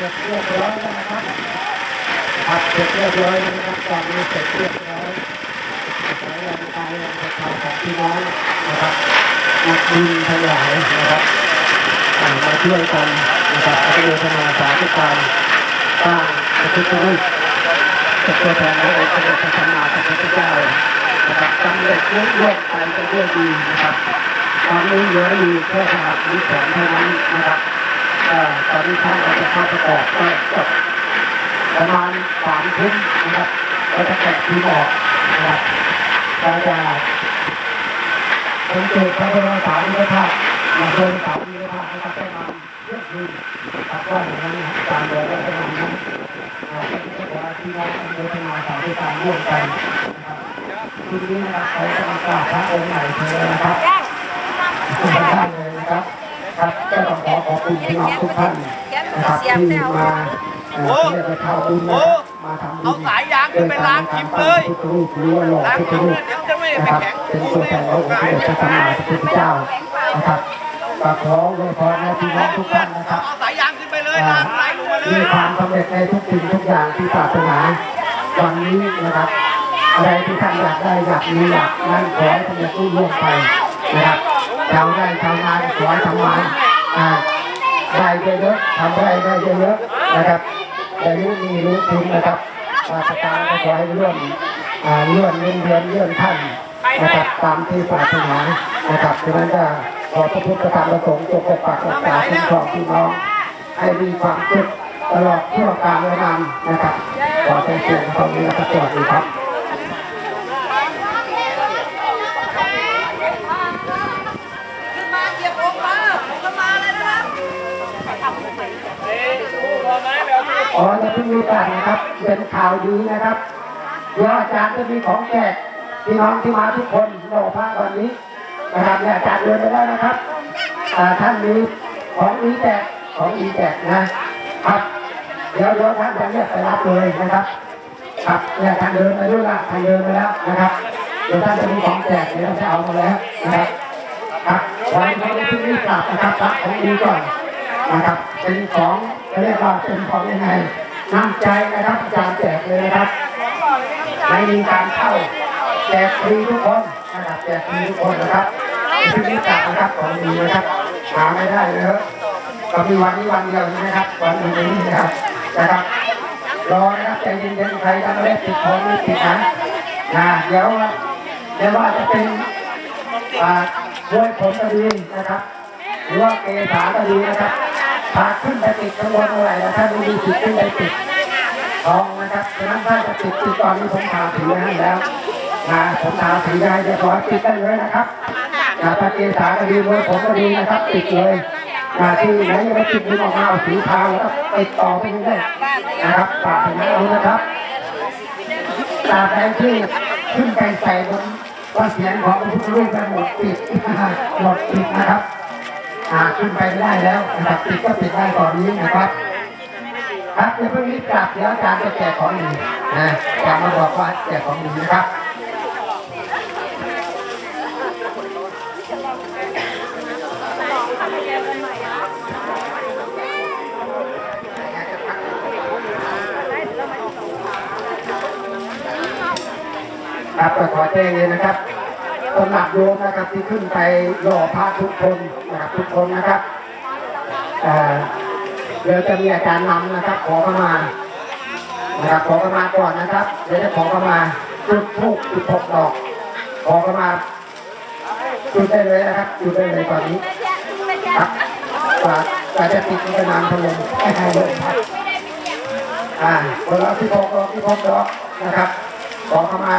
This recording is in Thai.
เสร็จเรียบร้อยแล้วนะครับผัดเสร็จเรียบร้อยแล้วนะครับตอนนี้เสร็จเรียบร้อยสายแรงกายแรงกระเพราของพี่น้องนะครับนักบินทั้งหลายนะครับมาช่วยกันนะครับอนุโมทนาสาธุการสร้างพระพุทธรูปเป็นตัวแทนขององค์สมเด็จพระสัมมาสัมพุทธเจ้านะครับสำเร็จรุ่งรืองไปกันด้วยดีนะครับตอนนี้เหลืออยู่แค่ขนาดนี้แสนเท่านั้นนะครับ ตอนนี้ท่านก็จะเข้าประกอบก็จบประมาณสามทุ่มนะครับก็จะแตกทีมออกนะครับก็จะสังเกตพระบรมสารีริกธาตุมาโดนสารีริกธาตุนะครับประมาณเที่ยงคืนครับว่าอย่างนั้นนะครับตามเวลาประมาณนั้นอ่าก็จะขอที่น้องอนุโมทนาสาธุการร่วมกันนะครับทีนี้นะครับเขาจะมากราบพระองค์ใหม่เธอนะครับท่านเลยนะครับ ครับก็ต้องขอขอบคุณพี่น้องทุกท่านนะครับที่มาเอ่อเรียกว่าเท่าบุญนะครับมาทำบุญเอาสายยางขึ้นไปล้างคลิปเลยพุทธรูปหรือว่าหล่อล้างพุทธคลิปรูเลปยเดี๋ยวจะไม่นะไปครับแข็งเป็นตัวแทนขององค์สมเด็จพระสัมมาสัมพุทธเจ้านะครับก็ขออวยพรให้พี่น้องทุกท่านนะครับเอาสายยางขึ้นไปเลยล้างสายลงมาเลมียความสำเร็จในทุกสิ่งทุกอย่างที่ปรารถนาวันนี้นะครับอะไรที่ท่านอยากได้อยากมีอยากนั่นขอให้สำเร็จรุ่งเรืองไปนะครับ ชาวไร่ชาวนาขอให้ทำมาอ่าได้เยอะๆทำได้ได้เยอะๆนะครับแต่รู้มีรู้คุณนะครับราชการก็ขอให้เลื่อนเลื่อนเงินเดือนเลื่อนท่านนะครับตามที่ปรารถนานะครับฉะนั้นก็ขอพระพุทธธรรมประสงค์จงปกปักรักษาคุ้มครองพี่น้อง ให้มีความสุขตลอดชั่วการและนานนะครับขอเป็นเสียงตรงนี้นะครับสวัสดีครับ ขึ้นมาเหยียบองค์มาผมก็มาเลยนะครับ อ๋อจะเพิ่งรู้จักนะครับ เป็นข่าวดีนะครับเดี๋ยวอาจารย์จะมีของแจกพี่น้องที่มาทุกคนรอพระวันนี้นะครับเนี่ยอาจารย์เดินไปแล้วนะครับท่านมีของอีแจกของอีแจกนะครับเดี๋ยวเดี๋ยวท่านจะเรียกไปรับเลยนะครับ ครับเนี่ยท่านเดินไปด้วยละท่านเดินไปแล้วนะครับเดี๋ยวท่านจะมีของแจกเดี๋ยวเราจะเอามาแล้วนะครับครับขอให้ที่นี่กลับนะครับรับของดีก่อนนะครับเป็นของ เรียกว่าเป็นของยังไงน้ำใจนะครับอาจารย์แจกเลยนะครับไม่มีการเข้าแจกฟรีทุกคนนะครับแจกฟรีทุกคนนะครับที่นี่กลับนะครับของดีนะครับหาไม่ได้เลยครับก็มีวันนี้วันเดียวนะครับวันนี้นะครับนะครับรอนะครับใจเย็นๆใครทำเล็บติดคอไม่ติดนะนะเดี๋ยวเดี๋ยวว่าจะเป็นอ่าด้วยผลก็ดีนะครับ หรือว่าเกษาก็ดีนะครับ หากขึ้นไปติดข้างบนเมื่อไหร่นะท่านไม่มีสิทธิ์ขึ้นไปติดทองนะครับฉะนั้นถ้าจะติดติดตอนนี้ผมทาสีไว้ให้แล้วนะผมทาสีไว้ให้เรียบร้อยติดได้เลยนะครับนะถ้าเกษาก็ดีด้วยผมก็ดีนะครับ ติดเลยนะที่ไหนยังไม่ติดดึงออกมาเอาสีทาแล้วติดต่อไปเรื่อยๆนะครับฝากถึงเอานะครับตาบใดที่ขึ้นไปใส่บนว่าเสียงของพระพุทธรูปนั้นหมดปิดหมดปิดนะครับ อ่าขึ้นไปไม่ได้แล้วนะครับปิดก็ปิดได้ตอนนี้นะครับครับเดี๋ยวพรุ่งนี้กลับเดี๋ยวอาจารย์จะแจกของดีนะอาจารย์มาบอกว่าแจกของดีนะครับครับก็ขอแจ้งเลยนะครับ สำหรับโยมนะครับที่ขึ้นไปรอพระทุกคนนะครับทุกคนนะครับเเดี๋ยวจะมีอาจารย์นำนะครับ ขอเข้ามานะครับขอเข้ามาก่อนนะครับ เดี๋ยวจะขอเข้ามาจุดทูกจุดหกดอก ขอเข้ามาจุดได้เลยนะครับจุดได้เลยตอนนี้ครับกว่าจะจะติดมันจะนานพลมให้ให้ลยครับอ่าคนละที่พกดอกที่พกดอกนะครับ ขอเข้ามา